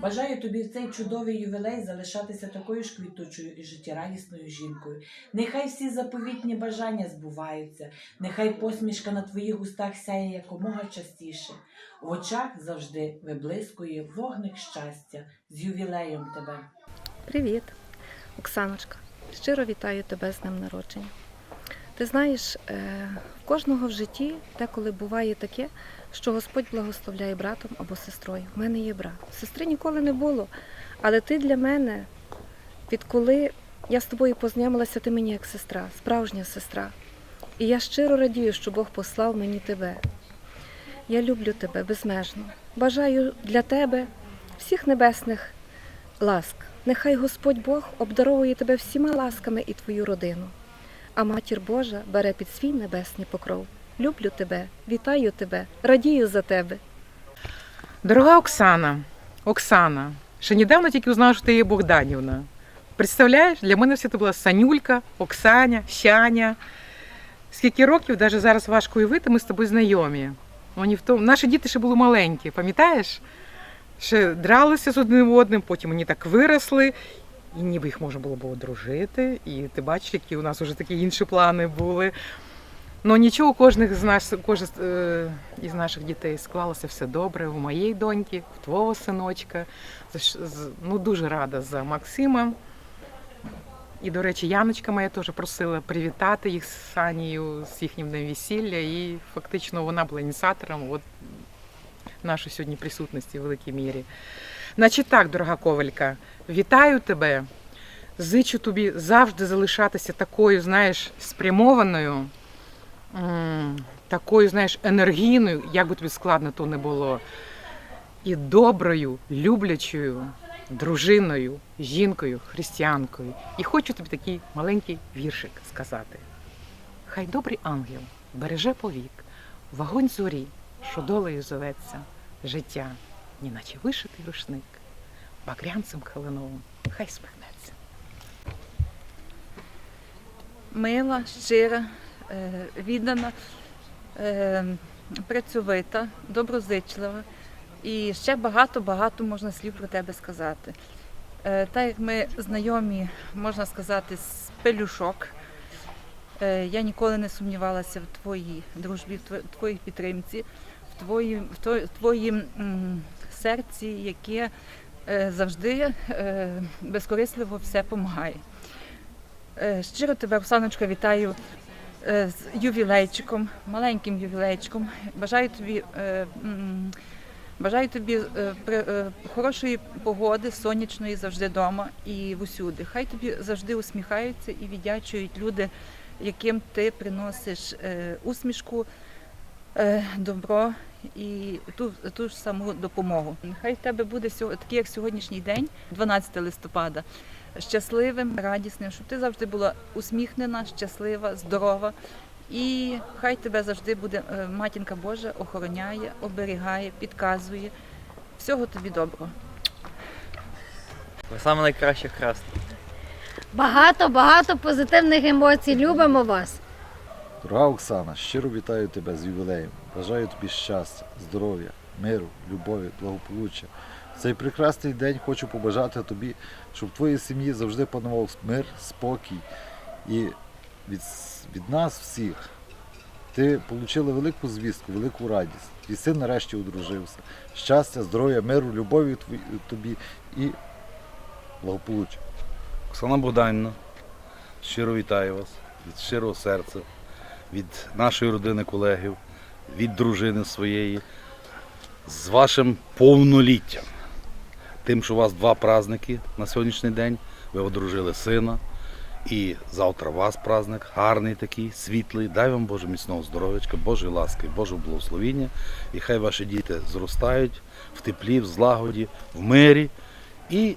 Бажаю тобі в цей чудовий ювілей залишатися такою ж квітучою і життєрадісною жінкою. Нехай всі заповітні бажання збуваються, нехай посмішка на твоїх устах сяє якомога частіше. В очах завжди виблискує вогник щастя з ювілеєм тебе. Привіт, Оксаночка. Щиро вітаю тебе з днем народження. Ти знаєш, е, в кожного в житті деколи буває таке, що Господь благословляє братом або сестрою. У мене є брат. Сестри ніколи не було. Але ти для мене, відколи я з тобою познайомилася, ти мені як сестра, справжня сестра. І я щиро радію, що Бог послав мені тебе. Я люблю тебе безмежно. Бажаю для тебе всіх небесних ласк. Нехай Господь Бог обдаровує тебе всіма ласками і твою родину. А матір Божа бере під свій небесний покров. Люблю тебе, вітаю тебе, радію за тебе. Дорога Оксана, Оксана, ще недавно тільки узнала, що ти є Богданівна. Представляєш, для мене все це була Санюлька, Оксаня, Щаня. Скільки років, навіть зараз важко уявити, ми з тобою знайомі. Вони в тому... Наші діти ще були маленькі, пам'ятаєш? Ще дралися з одним одним, потім вони так виросли, і ніби їх можна було б одружити. І ти бачиш, які у нас вже такі інші плани були. Ну нічого, кожних з нас, кожен із наших дітей склалося все добре. У моєї доньки, в твого синочка. Ну, дуже рада за Максима. І, до речі, Яночка моя теж просила привітати їх з Санією з їхнім днем весілля. І фактично вона була ініціатором от, нашої сьогодні присутності в великій мірі. Значить так, дорога Ковалька, вітаю тебе. Зичу тобі завжди залишатися такою, знаєш, спрямованою, такою, знаєш, енергійною, як би тобі складно то не було, і доброю, люблячою дружиною, жінкою, християнкою. І хочу тобі такий маленький віршик сказати. Хай добрий ангел береже повік, вогонь зорі, що долею зоветься, життя, неначе вишитий рушник, багрянцем хеленовим, хай смехнеться. мила, щира, віддана, е, працьовита, доброзичлива. І ще багато-багато можна слів про тебе сказати. Е, Так як ми знайомі, можна сказати, з пелюшок, е, я ніколи не сумнівалася в твоїй дружбі, в твоїй підтримці, в твоїм в твоїм серці, яке е, завжди е, безкорисливо все допомагає. Е, Щиро тебе, Оксаночка, вітаю е, з ювілейчиком, маленьким ювілейчиком. Бажаю тобі, е, бажаю тобі е, е, хорошої погоди, сонячної завжди вдома і всюди. Хай тобі завжди усміхаються і віддячують люди, яким ти приносиш е, усмішку, е, добро і ту, ту ж саму допомогу. Хай в тебе буде такий, як сьогоднішній день, 12 листопада щасливим, радісним, щоб ти завжди була усміхнена, щаслива, здорова. І хай тебе завжди буде е, матінка Божа охороняє, оберігає, підказує. Всього тобі доброго. Саме найкраща хрест. Багато, багато позитивних емоцій. Любимо вас. Дорога Оксана, щиро вітаю тебе з ювілеєм. Бажаю тобі щастя, здоров'я, миру, любові, благополуччя. В цей прекрасний день хочу побажати тобі, щоб в твоїй сім'ї завжди панував мир, спокій. І від, від нас всіх ти отримала велику звістку, велику радість. Твій син нарешті одружився. Щастя, здоров'я, миру, любові тобі і благополуччя. Оксана Богданівна, щиро вітаю вас від щирого серця, від нашої родини колегів, від дружини своєї, з вашим повноліттям. Тим, що у вас два праздники на сьогоднішній день, ви одружили сина, і завтра у вас праздник, гарний такий, світлий. Дай вам Боже міцного здоров'ячка, Божої ласки, Божого благословіння. І хай ваші діти зростають в теплі, в злагоді, в мирі. І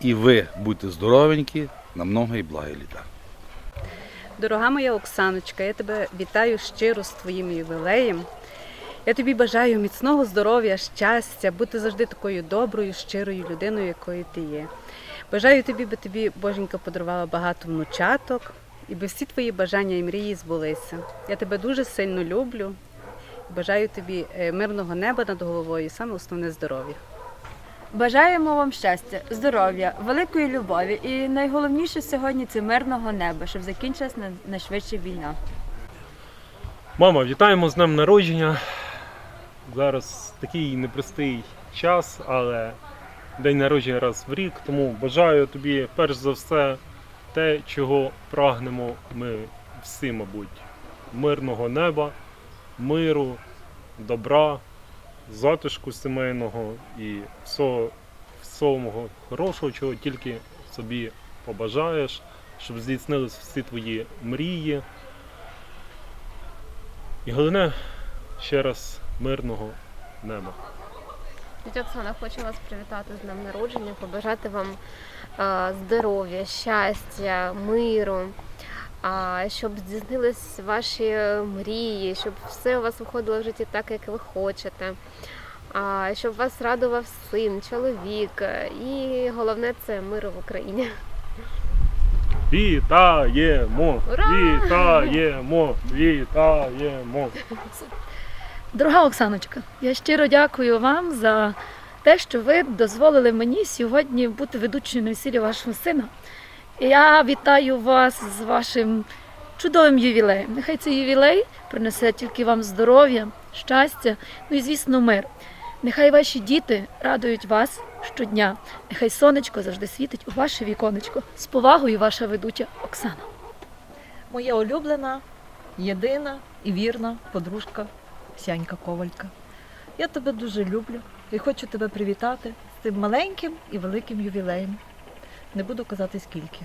і ви будьте здоровенькі на много і благі літа. Дорога моя Оксаночка, я тебе вітаю щиро з твоїм ювілеєм. Я тобі бажаю міцного здоров'я, щастя, бути завжди такою доброю, щирою людиною, якою ти є. Бажаю тобі, би тобі Боженька подарувала багато внучаток, і би всі твої бажання і мрії збулися. Я тебе дуже сильно люблю. Бажаю тобі е, мирного неба над головою і саме основне здоров'я. Бажаємо вам щастя, здоров'я, великої любові і найголовніше сьогодні це мирного неба, щоб закінчилась на- найшвидше війна. Мама, вітаємо з днем народження. Зараз такий непростий час, але день народження раз в рік. Тому бажаю тобі перш за все те, чого прагнемо ми всі, мабуть. Мирного неба, миру, добра, затишку сімейного і всього, всього хорошого, чого тільки собі побажаєш, щоб здійснились всі твої мрії. І головне, ще раз мирного неба. Тетя Оксана, хочу вас привітати з днем народження, побажати вам здоров'я, щастя, миру, щоб здійснились ваші мрії, щоб все у вас виходило в житті так, як ви хочете. Щоб вас радував син, чоловік. І головне це мир в Україні. Вітаємо! Ура! Вітаємо! Вітаємо! Дорога Оксаночка, я щиро дякую вам за те, що ви дозволили мені сьогодні бути ведучою на весіллі вашого сина. Я вітаю вас з вашим чудовим ювілеєм. Нехай цей ювілей принесе тільки вам здоров'я, щастя, ну і звісно, мир. Нехай ваші діти радують вас щодня. Нехай сонечко завжди світить у ваше віконечко. З повагою, ваша ведуча Оксана. Моя улюблена, єдина і вірна подружка Сянька Ковалька. Я тебе дуже люблю і хочу тебе привітати з цим маленьким і великим ювілеєм. Не буду казати скільки.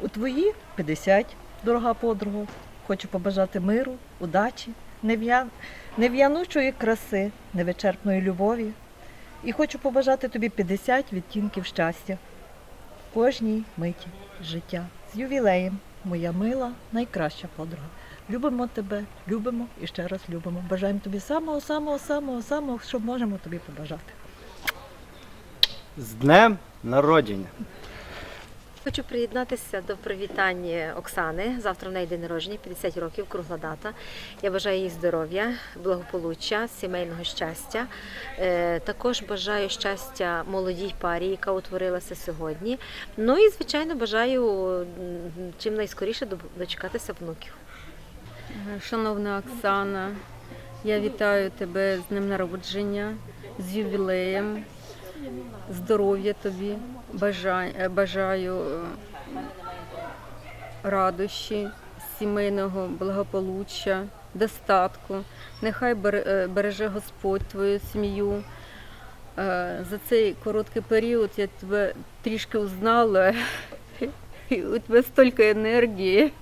У твої 50, дорога подруга. Хочу побажати миру, удачі, нев'янучої краси, невичерпної любові. І хочу побажати тобі 50 відтінків щастя кожній миті життя. З ювілеєм, моя мила, найкраща подруга. Любимо тебе, любимо і ще раз любимо. Бажаємо тобі самого, самого, самого, самого, що можемо тобі побажати. З днем народження! Хочу приєднатися до привітання Оксани. Завтра в неї день народження, 50 років, кругла дата. Я бажаю їй здоров'я, благополуччя, сімейного щастя. Е, Також бажаю щастя молодій парі, яка утворилася сьогодні. Ну і, звичайно, бажаю чим найскоріше дочекатися внуків. Шановна Оксана, я вітаю тебе з днем народження, з ювілеєм, здоров'я тобі, бажаю, е, бажаю е, радощі, сімейного благополуччя, достатку. Нехай е, береже Господь твою сім'ю. За цей короткий період я тебе трішки узнала, і у тебе стільки енергії.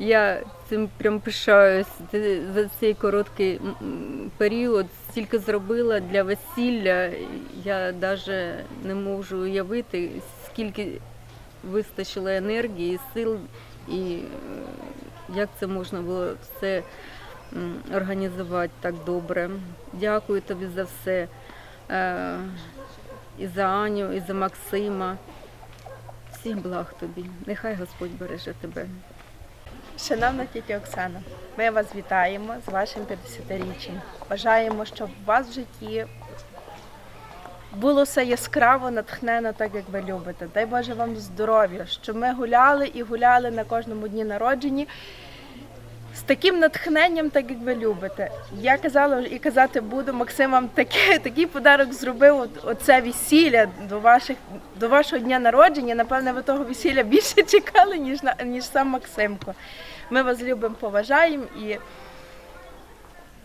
Я цим прям пишаюсь. За цей короткий період стільки зробила для весілля. Я навіть не можу уявити, скільки вистачило енергії, сил і е, як це можна було все організувати так добре. Дякую тобі за все. Е, І за Аню, і за Максима. Всіх благ тобі. Нехай Господь береже тебе. Шановна тітя Оксана, ми вас вітаємо з вашим 50-річчям. Бажаємо, щоб у вас в житті було все яскраво, натхнено, так як ви любите. Дай Боже вам здоров'я, щоб ми гуляли і гуляли на кожному дні народженні з таким натхненням, так як ви любите. Я казала і казати буду, Максим вам таке, такий подарок зробив оце весілля до, ваших, до вашого дня народження. Напевне, ви того весілля більше чекали, ніж, ніж сам Максимко. Ми вас любимо, поважаємо і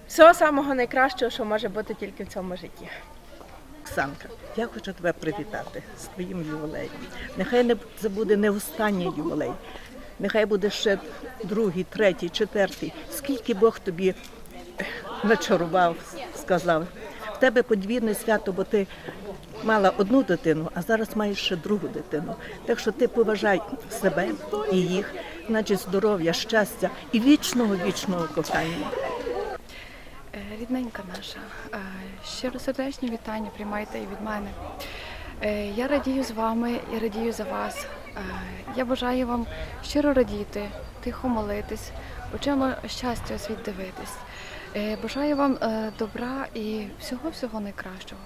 всього самого найкращого, що може бути тільки в цьому житті. Оксанка, я хочу тебе привітати з твоїм ювілеєм. Нехай не це буде не останній ювілей. Нехай буде ще другий, третій, четвертий. Скільки Бог тобі начарував, сказав. В тебе подвірне свято, бо ти мала одну дитину, а зараз маєш ще другу дитину. Так що ти поважай себе і їх, значить здоров'я, щастя і вічного вічного кохання. Е, Рідненька наша, е, щиросердечні вітання приймайте і від мене. Е, Я радію з вами і радію за вас. Я бажаю вам щиро радіти, тихо молитись, очима щастя світ дивитись. Бажаю вам добра і всього-всього найкращого.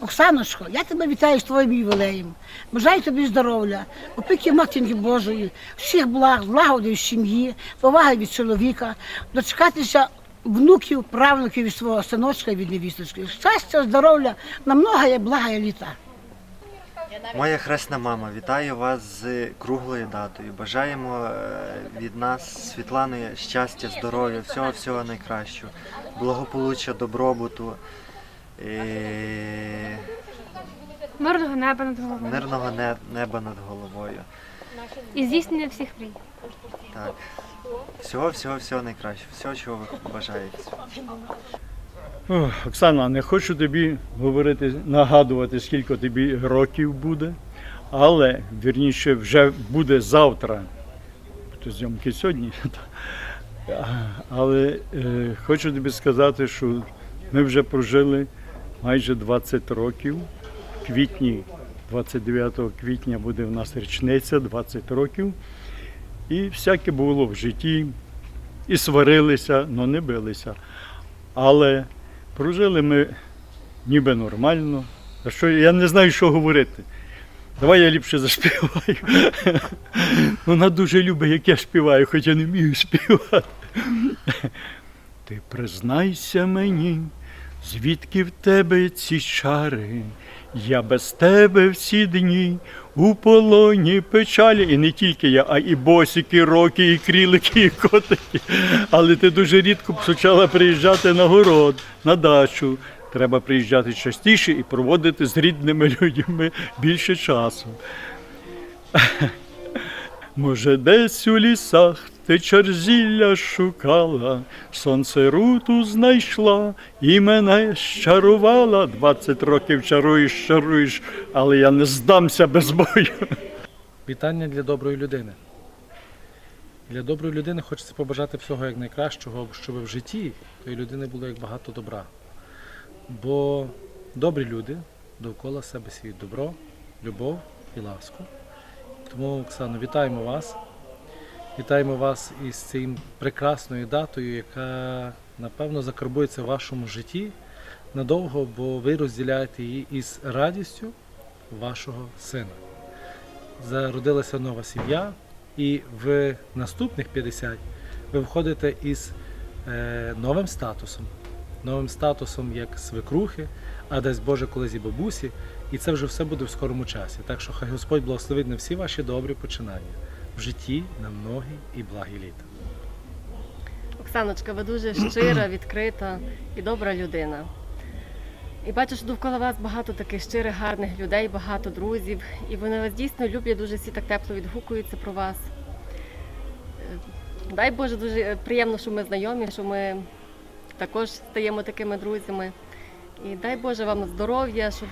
Оксаночко, я тебе вітаю з твоїм ювілеєм. Бажаю тобі здоров'я, опіки матінки Божої, всіх благ, злагоди в сім'ї, поваги від чоловіка, дочекатися внуків, правнуків від свого синочка і від невісточки. Щастя, здоров'я, на многое благає літа. Моя хресна мама, вітаю вас з круглою датою. Бажаємо е, від нас з Світланою щастя, здоров'я, всього всього найкращого, благополуччя, добробуту, е, Мирного неба над головою. мирного не- неба над головою. І здійснення всіх мрій. Так. Всього, всього, всього найкращого, всього, чого ви бажаєте. Ох, Оксана, не хочу тобі говорити, нагадувати, скільки тобі років буде, але вірніше вже буде завтра. То зйомки сьогодні. Але е, хочу тобі сказати, що ми вже прожили майже 20 років. Квітні, 29 квітня буде в нас річниця, 20 років. І всяке було в житті. І сварилися, але не билися. Але Прожили ми ніби нормально. А що я не знаю, що говорити. Давай я ліпше заспіваю. Вона дуже любить, як я співаю, хоч я не вмію співати. Ти признайся мені, звідки в тебе ці чари? Я без тебе всі дні у полоні печалі. І не тільки я, а і босики, роки, і крілики, і котики. Але ти дуже рідко почала приїжджати на город, на дачу. Треба приїжджати частіше і проводити з рідними людьми більше часу. Може, десь у лісах ти черзілля шукала, сонце руту знайшла і мене щарувала. Двадцять років чаруєш, чаруєш, але я не здамся без бою. Вітання для доброї людини. Для доброї людини хочеться побажати всього як найкращого, щоб в житті тої людини було як багато добра. Бо добрі люди довкола себе світ добро, любов і ласку. Тому, Оксано, вітаємо вас. Вітаємо вас із цим прекрасною датою, яка напевно закарбується в вашому житті надовго, бо ви розділяєте її із радістю вашого сина. Зародилася нова сім'я, і в наступних 50 ви входите із е, новим статусом, новим статусом як свекрухи, а дасть Боже колись і бабусі, і це вже все буде в скорому часі. Так що хай Господь благословить на всі ваші добрі починання в житті, на многі і благі літа. Оксаночка, ви дуже щира, відкрита і добра людина. І бачу, що довкола вас багато таких щирих, гарних людей, багато друзів. І вони вас дійсно люблять, дуже всі так тепло відгукуються про вас. Е, Дай Боже, дуже приємно, що ми знайомі, що ми також стаємо такими друзями. І дай Боже вам здоров'я, щоб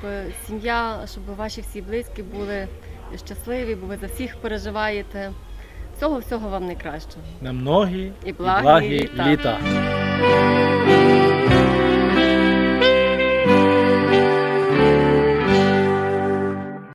сім'я, щоб ваші всі близькі були щасливі, бо ви за всіх переживаєте. Всього всього вам найкращого. На многі І і благі благі літа. літа.